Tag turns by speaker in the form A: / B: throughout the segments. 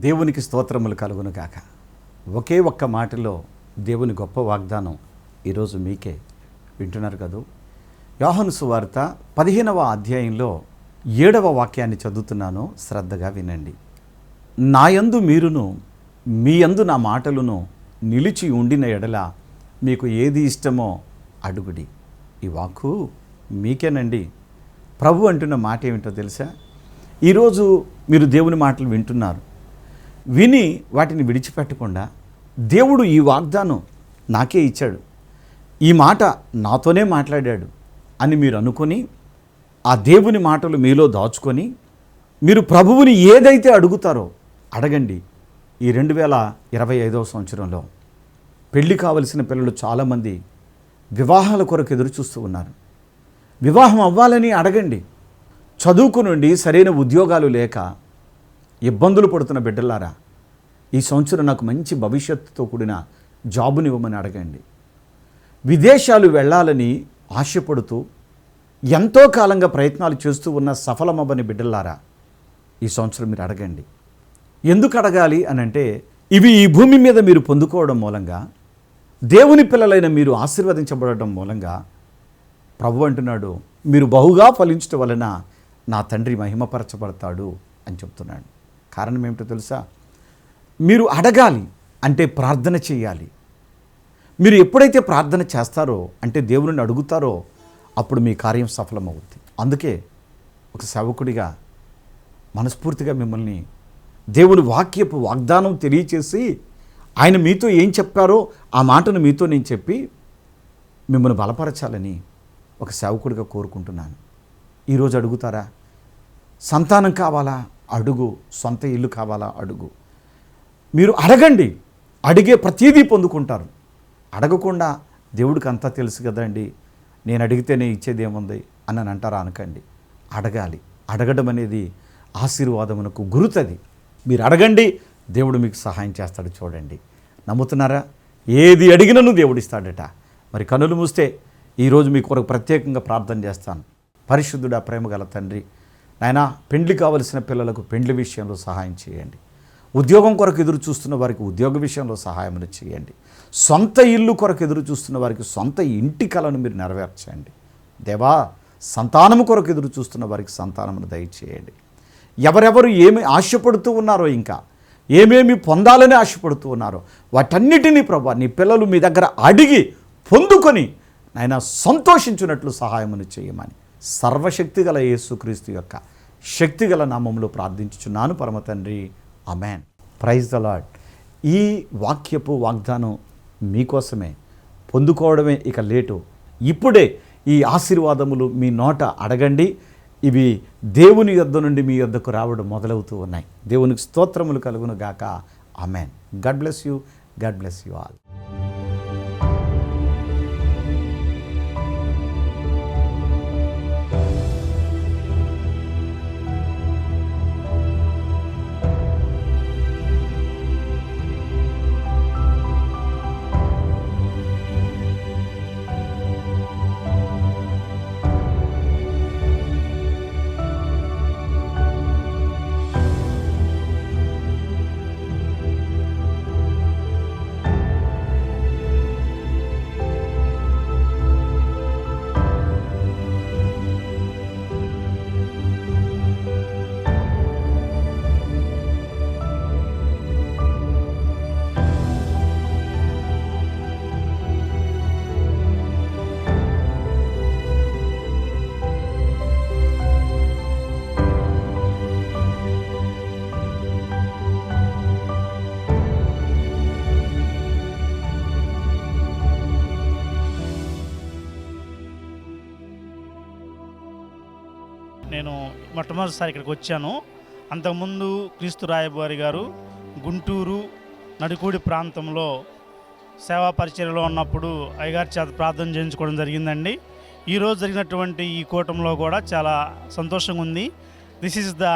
A: దేవునికి స్తోత్రములు కలుగును కాక ఒకే ఒక్క మాటలో దేవుని గొప్ప వాగ్దానం ఈరోజు మీకే వింటున్నారు కదూ? యోహను సువార్త పదిహేనవ అధ్యాయంలో ఏడవ వాక్యాన్ని చదువుతున్నాను శ్రద్ధగా వినండి. నాయందు మీరును మీ యందు నా మాటలను నిలిచి ఉండిన ఎడల మీకు ఏది ఇష్టమో అడుగుడి. ఈ వాక్కు మీకేనండి? ప్రభు అంటున్న మాట ఏమిటో తెలుసా? ఈరోజు మీరు దేవుని మాటలు వింటున్నారు. విని వాటిని విడిచిపెట్టకుండా దేవుడు ఈ వాగ్దానం నాకే ఇచ్చాడు. ఈ మాట నాతోనే మాట్లాడాడు అని మీరు అనుకొని ఆ దేవుని మాటలు మీలో దాచుకొని మీరు ప్రభువుని ఏదైతే అడుగుతారో అడగండి. ఈ రెండు వేల ఇరవై ఐదవ సంవత్సరంలో పెళ్ళి కావలసిన పిల్లలు చాలామంది వివాహాల కొరకు ఎదురు చూస్తూ ఉన్నారు. వివాహం అవ్వాలని అడగండి. చదువుకునుండి సరైన ఉద్యోగాలు లేక ఇబ్బందులు పడుతున్న బిడ్డలారా ఈ సంవత్సరం నాకు మంచి భవిష్యత్తుతో కూడిన జాబునివ్వమని అడగండి. విదేశాలు వెళ్ళాలని ఆశపడుతూ ఎంతో కాలంగా ప్రయత్నాలు చేస్తూ ఉన్న సఫలమవ్వని బిడ్డలారా ఈ సంవత్సరం మీరు అడగండి. ఎందుకు అడగాలి అని అంటే ఇవి ఈ భూమి మీద మీరు పొందుకోవడం మూలంగా దేవుని పిల్లలైన మీరు ఆశీర్వదించబడటం మూలంగా ప్రభు అంటున్నాడు మీరు బహుగా ఫలించటం వలన నా తండ్రి మహిమపరచబడతాడు అని చెప్తున్నాడు. కారణం ఏమిటో తెలుసా? మీరు అడగాలి అంటే ప్రార్థన చేయాలి. మీరు ఎప్పుడైతే ప్రార్థన చేస్తారో అంటే దేవుని అడుగుతారో అప్పుడు మీ కార్యం సఫలమవుద్ది. అందుకే ఒక సేవకుడిగా మనస్ఫూర్తిగా మిమ్మల్ని దేవుని వాక్యపు వాగ్దానం తెలియచేసి ఆయన మీతో ఏం చెప్పారో ఆ మాటను మీతో నేను చెప్పి మిమ్మల్ని బలపరచాలని ఒక సేవకుడిగా కోరుకుంటున్నాను. ఈరోజు అడుగుతారా? సంతానం కావాలా? అడుగు. సొంత ఇల్లు కావాలా? అడుగు. మీరు అడగండి. అడిగే ప్రతీదీ పొందుకుంటారు. అడగకుండా దేవుడికి అంతా తెలుసు కదండి. నేను అడిగితేనే ఇచ్చేది ఏముంది అని అంటారా అనకండి. అడగాలి. అడగడం అనేది ఆశీర్వాదమునకు గురుతుంది. మీరు అడగండి. దేవుడు మీకు సహాయం చేస్తాడు చూడండి. నమ్ముతున్నారా? ఏది అడిగినను దేవుడిస్తాడట. మరి కనులు మూస్తే ఈరోజు మీ కొరకు ప్రత్యేకంగా ప్రార్థన చేస్తాను. పరిశుద్ధుడా ప్రేమ గల తండ్రి నాయనా పెండ్లి కావలసిన పిల్లలకు పెండ్లి విషయంలో సహాయం చేయండి. ఉద్యోగం కొరకు ఎదురు చూస్తున్న వారికి ఉద్యోగ విషయంలో సహాయం చేయండి. సొంత ఇల్లు కొరకు ఎదురు చూస్తున్న వారికి సొంత ఇంటి కలను మీరు నెరవేర్చండి. దేవా సంతానము కొరకు ఎదురు చూస్తున్న వారికి సంతానమును దయచేయండి. ఎవరెవరు ఏమి ఆశపడుతూ ఉన్నారో ఇంకా ఏమేమి పొందాలని ఆశపడుతూ ఉన్నారో వాటన్నిటినీ ప్రభా నీ పిల్లలు మీ దగ్గర అడిగి పొందుకొని నాయన సంతోషించినట్లు సహాయమును చేయమని సర్వశక్తి గల యేసుక్రీస్తు యొక్క శక్తిగల నామంలో ప్రార్థించుచున్నాను పరమ తండ్రి. అమెన్ ప్రైజ్ ద లాడ్ ఈ వాక్యపు వాగ్దానం మీకోసమే పొందుకోవడమే ఇక లేటు. ఇప్పుడే ఈ ఆశీర్వాదములు మీ నోట అడగండి. ఇవి దేవుని యొద్ద నుండి మీ యొద్దకు రావడం మొదలవుతూ ఉన్నాయి. దేవునికి స్తోత్రములు కలుగును గాక. Amen God bless you. God bless you all.
B: మొట్టమొదటిసారి ఇక్కడికి వచ్చాను. అంతకుముందు క్రీస్తు రాయబారి గారు గుంటూరు నడుకూడి ప్రాంతంలో సేవా పరిచర్యలో ఉన్నప్పుడు అయ్యగారి చేత ప్రార్థన చేయించుకోవడం జరిగిందండి. ఈరోజు జరిగినటువంటి ఈ కూటంలో కూడా చాలా సంతోషంగా ఉంది. దిస్ ఈజ్ ద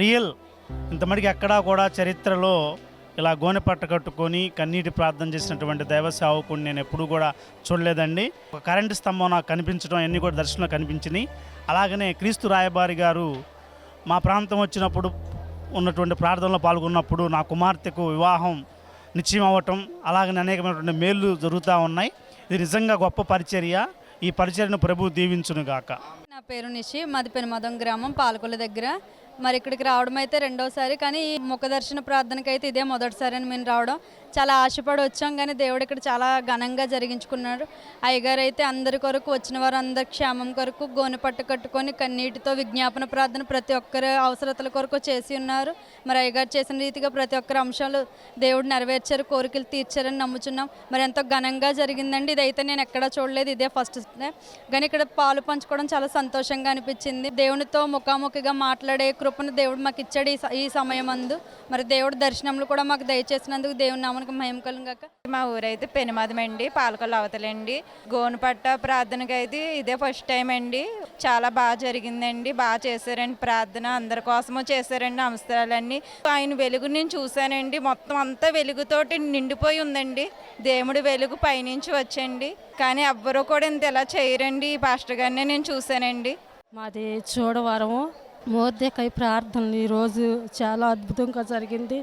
B: రియల్ ఇంతమటికి ఎక్కడా కూడా చరిత్రలో ఇలా గోనె పట్ట కట్టుకొని కన్నీటి ప్రార్థన చేసినటువంటి దైవ సేవకుని నేను ఎప్పుడూ కూడా చూడలేదండి. ఒక కరెంటు స్తంభం నాకు కనిపించడం అన్నీ కూడా దర్శనంలో కనిపించినాయి. అలాగనే క్రీస్తు రాయబారి గారు మా ప్రాంతం వచ్చినప్పుడు ఉన్నటువంటి ప్రార్థనలో పాల్గొన్నప్పుడు నా కుమార్తెకు వివాహం నిశ్చయం అవ్వటం అలాగనే అనేకమైనటువంటి మేళ్ళు జరుగుతూ ఉన్నాయి. ఇది నిజంగా గొప్ప పరిచర్య. ఈ పరిచర్యను ప్రభు దీవించును గాక
C: నా పేరు నిషి మాది పెనుమదం గ్రామం పాలకొల్లు దగ్గర. మరి ఇక్కడికి రావడం అయితే రెండోసారి కానీ ఈ ముఖ దర్శన ప్రార్థనకైతే ఇదే మొదటిసారి అని మేము రావడం. చాలా ఆశపడి వచ్చాం కానీ దేవుడు ఇక్కడ చాలా ఘనంగా జరిగించుకున్నాడు. అయ్యగారు అయితే అందరి కొరకు వచ్చిన వారు అందరి క్షేమం కొరకు గోనె పట్టు కట్టుకొని కన్నీటితో విజ్ఞాపన ప్రార్థన ప్రతి ఒక్కరి అవసరతల కొరకు చేసి ఉన్నారు. మరి అయ్యగారు చేసిన రీతిగా ప్రతి ఒక్కరి అంశాలు దేవుడు నెరవేర్చారు కోరికలు తీర్చారని నమ్ముచున్నాం. మరి ఎంతో ఘనంగా జరిగిందండి. ఇదైతే నేను ఎక్కడా చూడలేదు ఇదే ఫస్ట్ కానీ ఇక్కడ పాలు పంచుకోవడం చాలా సంతోషంగా అనిపించింది. దేవునితో ముఖాముఖిగా మాట్లాడే కృపను దేవుడు మాకు ఇచ్చాడు ఈ స- ఈ సమయం అందు మరి దేవుడు దర్శనంలో కూడా మాకు దయచేసినందుకు దేవుని నామనికి మహిమ కలుగాక
D: మా ఊరైతే పెనుమదం అండి పాలకొల్లు అవతలండి. గోనుపట్ట ప్రార్థనకి అయితే ఇదే ఫస్ట్ టైం అండి. చాలా బాగా జరిగిందండి. బాగా చేశారండి ప్రార్థన. అందరి కోసము చేశారండి నమస్కారాలన్నీ ఆయన వెలుగు నేను చూశానండి. మొత్తం అంతా వెలుగుతోటి నిండిపోయి ఉందండి. దేవుడి వెలుగు పైనుంచి వచ్చండి. కానీ ఎవ్వరూ కూడా ఇంత ఇలా చేయరండి. ఈ పాస్టర్ గారినే నేను చూశానండి.
E: మాది చూడవరము. మోర్దేకాయ ప్రార్థనలు ఈరోజు చాలా అద్భుతంగా జరిగింది.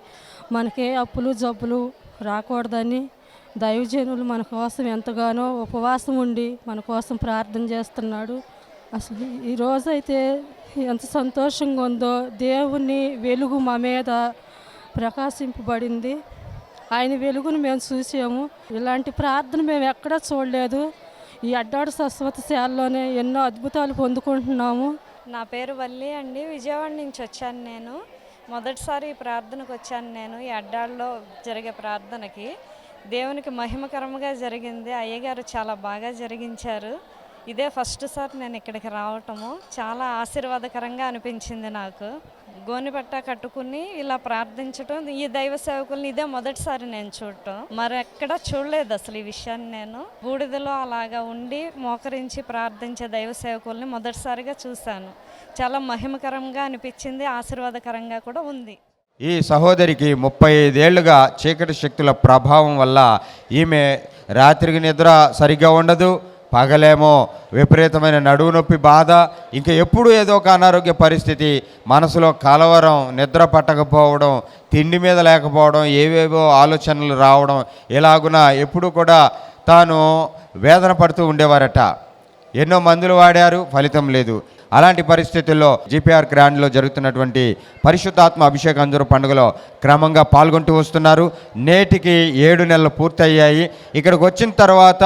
E: మనకే అప్పులు జబ్బులు రాకూడదని దైవజనులు మన కోసం ఎంతగానో ఉపవాసం ఉండి మన కోసం ప్రార్థన చేస్తున్నాడు. అసలు ఈరోజైతే ఎంత సంతోషంగా ఉందో దేవుని వెలుగు మా మీద ప్రకాశింపబడింది. ఆయన వెలుగును మేము చూసాము. ఇలాంటి ప్రార్థన మేము ఎక్కడా చూడలేదు. ఈ అడ్డాడు శాశ్వతశాలలోనే ఎన్నో అద్భుతాలు పొందుకుంటున్నాము.
F: నా పేరు వల్లి అండి. విజయవాడ నుంచి వచ్చాను నేను. మొదటిసారి ఈ ప్రార్థనకు వచ్చాను నేను ఈ అడ్డాల్లో జరిగే ప్రార్థనకి. దేవునికి మహిమకరంగా జరిగింది. అయ్యగారు చాలా బాగా జరిగించారు. ఇదే ఫస్ట్ సార్ నేను ఇక్కడికి రావటము. చాలా ఆశీర్వాదకరంగా అనిపించింది నాకు. గోనిపట్ట కట్టుకుని ఇలా ప్రార్థించటం ఈ దైవ సేవకుల్ని ఇదే మొదటిసారి నేను చూడటం. మరి ఎక్కడ చూడలేదు అసలు ఈ విషయాన్ని నేను. బూడిదలో అలాగా ఉండి మోకరించి ప్రార్థించే దైవ సేవకుల్ని మొదటిసారిగా చూశాను. చాలా మహిమకరంగా అనిపించింది ఆశీర్వాదకరంగా కూడా ఉంది.
G: ఈ సహోదరికి ముప్పై ఐదేళ్ళుగా చీకటి శక్తుల ప్రభావం వల్ల ఈమె రాత్రికి నిద్ర సరిగ్గా ఉండదు పగలేమో విపరీతమైన నడువు నొప్పి బాధ ఇంకా ఎప్పుడు ఏదో ఒక అనారోగ్య పరిస్థితి మనసులో కలవరం నిద్ర పట్టకపోవడం తిండి మీద లేకపోవడం ఏవేవో ఆలోచనలు రావడం ఇలాగున ఎప్పుడు కూడా తాను వేదన పడుతూ ఉండేవారట. ఎన్నో మందులు వాడారు ఫలితం లేదు. అలాంటి పరిస్థితుల్లో జిపిఆర్ గ్రాండ్లో జరుగుతున్నటువంటి పరిశుద్ధాత్మ అభిషేక అందరూ పండుగలో క్రమంగా పాల్గొంటూ వస్తున్నారు. నేటికి ఏడు నెలలు పూర్తయ్యాయి. ఇక్కడికి వచ్చిన తర్వాత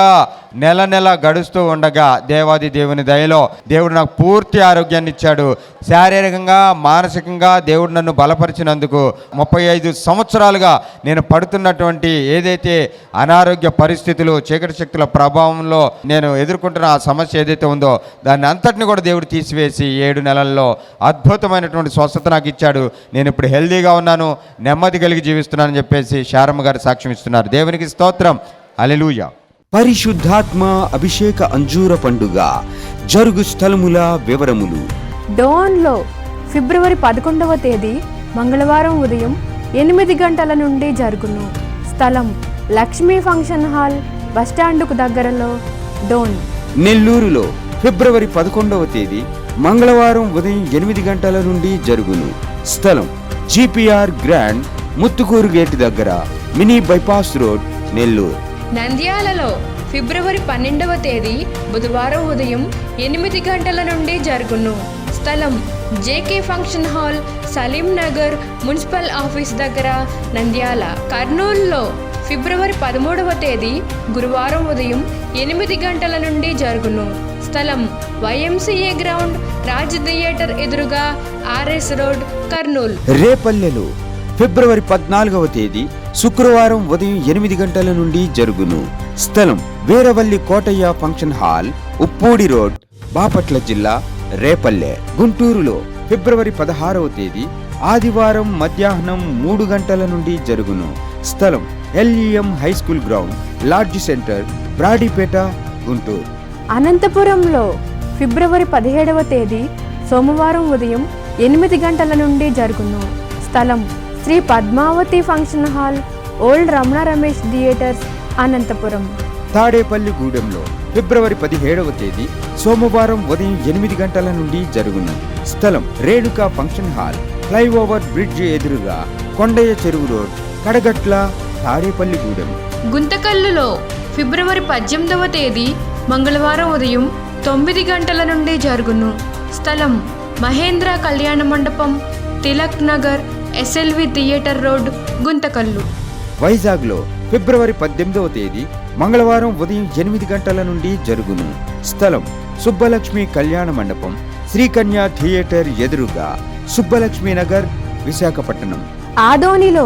G: నెల నెల గడుస్తూ ఉండగా దేవాది దేవుని దయలో దేవుడు నాకు పూర్తి ఆరోగ్యాన్ని ఇచ్చాడు. శారీరకంగా మానసికంగా దేవుడు నన్ను బలపరిచినందుకు ముప్పై ఐదు సంవత్సరాలుగా నేను పడుతున్నటువంటి ఏదైతే అనారోగ్య పరిస్థితులు చీకటి శక్తుల ప్రభావంలో నేను ఎదుర్కొంటున్న ఆ సమస్య ఏదైతే ఉందో దాన్ని అంతటిని కూడా దేవుడు తీసి తీసివేసి ఏడు నెలల్లో అద్భుతమైనటువంటి స్వస్థత నాకు ఇచ్చాడు. నేను ఇప్పుడు హెల్దీగా ఉన్నాను నెమ్మది కలిగి జీవిస్తున్నానని చెప్పేసి శారమ్మ గారు సాక్ష్యం ఇస్తున్నారు. దేవునికి స్తోత్రం. అలెలుయ
H: పరిశుద్ధాత్మ అభిషేక అంజూర పండుగ. జరుగు స్థలముల వివరములు.
I: డోన్లో ఫిబ్రవరి పదకొండవ తేదీ మంగళవారం ఉదయం ఎనిమిది గంటల నుండి జరుగును. స్థలం లక్ష్మీ ఫంక్షన్ హాల్ బస్టాండుకు దగ్గరలో డోన్.
H: నెల్లూరులో ఫిబ్రవరి పదకొండవ తేదీ మంగళవారం ఉదయం ఎనిమిది గంటల నుండి జరుగును. స్థలం జిపిఆర్ గ్రాండ్ ముత్తుకూరు గేట్ దగ్గర మినీ బైపాస్ రోడ్ నెల్లూరు.
J: నంద్యాలలో ఫిబ్రవరి పన్నెండవ తేదీ బుధవారం ఉదయం ఎనిమిది గంటల నుండి జరుగును. స్థలం JK function hall Salim Nagar municipal office దగ్గర నంద్యాల. కర్నూలులో ఫిబ్రవరి పదమూడవ తేదీ గురువారం ఉదయం ఎనిమిది గంటల నుండి జరుగును. స్థలం వైఎంసీఏ గ్రౌండ్ రాజ్ థియేటర్ ఎదురుగా ఆర్ఎస్ రోడ్ కర్నూల్.
H: రేపల్లెలో ఫిబ్రవరి పద్నాలుగవ తేదీ శుక్రవారం ఉదయం ఎనిమిది గంటల నుండి జరుగును. స్థలం Veeravalli Kotaiah function hall Uppudi road Bapatla జిల్లా రేపల్లె. గుంటూరులో ఫిబ్రవరి పదహారవ తేదీ ఆదివారం మధ్యాహ్నం మూడు గంటల నుండి జరుగును. స్థలం LEM high school ground lodge centre Brodipet Guntur.
I: అనంతపురంలో ఫిబ్రవరి పదిహేడవ తేదీ సోమవారం ఉదయం ఎనిమిది గంటల నుండి జరుగును. స్థలం Shri Padmavathi function hall old Ramana Ramesh theatres Anantapur.
H: తాడేపల్లిగూడెంలో ఫిబ్రవరి పదిహేడవ తేదీ సోమవారం ఉదయం ఎనిమిది గంటల నుండి జరుగును. స్థలం Renuka function hall flyover bridge ఎదురుగా కొండయ్య చెరువు రోడ్ కడగట్ల తాడేపల్లిగూడెం
J: గుంతకల్లులో ఫిబ్రవరి పద్దెనిమిదవ తేదీ మంగళవారం ఉదయం తొమ్మిది గంటల నుండి జరుగును. స్థలం మహేంద్ర కళ్యాణ మండపం Tilak Nagar SLV theatre road Guntakal.
H: వైజాగ్లో ఫిబ్రవరి పద్దెనిమిదవ తేదీ మంగళవారం ఉదయం ఎనిమిది గంటల నుండి జరుగును. స్థలం సుబ్బలక్ష్మి కళ్యాణ మండపం శ్రీకన్య థియేటర్ ఎదురుగా సుబ్బలక్ష్మి నగర్ విశాఖపట్నం.
I: ఆదోనిలో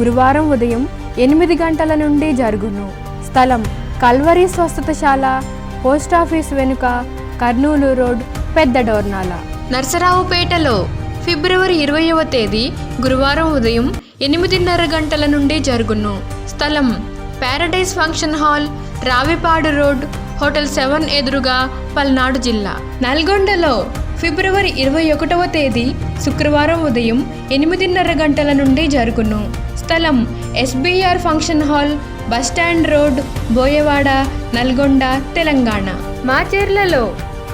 I: గురువారం ఉదయం ఎనిమిది గంటల నుండి జరుగును. స్థలం కల్వరి స్వస్థతశాల పోస్టాఫీస్ వెనుక కర్నూలు రోడ్ పెద్ద డోర్నాల.
J: నర్సరావుపేటలో ఫిబ్రవరి ఇరవైవ తేదీ గురువారం ఉదయం ఎనిమిదిన్నర గంటల నుండి జరుగును. స్థలం paradise function hall Ravipadu road hotel seven ఎదురుగా పల్నాడు జిల్లా. నల్గొండలో ఫిబ్రవరి ఇరవై ఒకటవ తేదీ శుక్రవారం ఉదయం ఎనిమిదిన్నర గంటల నుండి జరుగును. స్థలం SBR function hall bus stand road Boyawada Nalgonda Telangana. మాచేర్లలో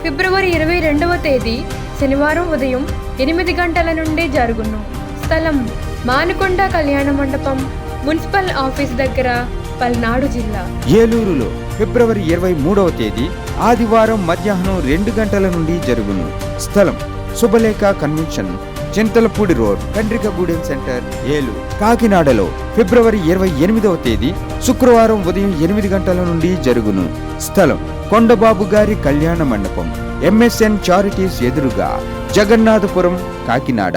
J: ఫిబ్రవరి ఇరవై రెండవ తేదీ శనివారం ఉదయం ఎనిమిది గంటల నుండి జరుగును. స్థలం మానుకొండ కళ్యాణ మండపం మున్సిపల్ ఆఫీస్ దగ్గర పల్నాడు జిల్లా.
H: ఏలూరులో ఫిబ్రవరి ఇరవై మూడవ తేదీ ఆదివారం మధ్యాహ్నం రెండు గంటల నుండి జరుగును. స్థలం Subhalekha convention. Chintalapudi road Kandrikagudem centre Eluru. కాకినాడలో ఫిబ్రవరి ఇరవై ఎనిమిదవ తేదీ శుక్రవారం ఉదయం ఎనిమిది గంటల నుండి జరుగును. స్థలం కొండబాబు గారి కళ్యాణ మండపం ఎంఎస్ఎన్ చారిటీస్ ఎదురుగా జగన్నాథపురం కాకినాడ.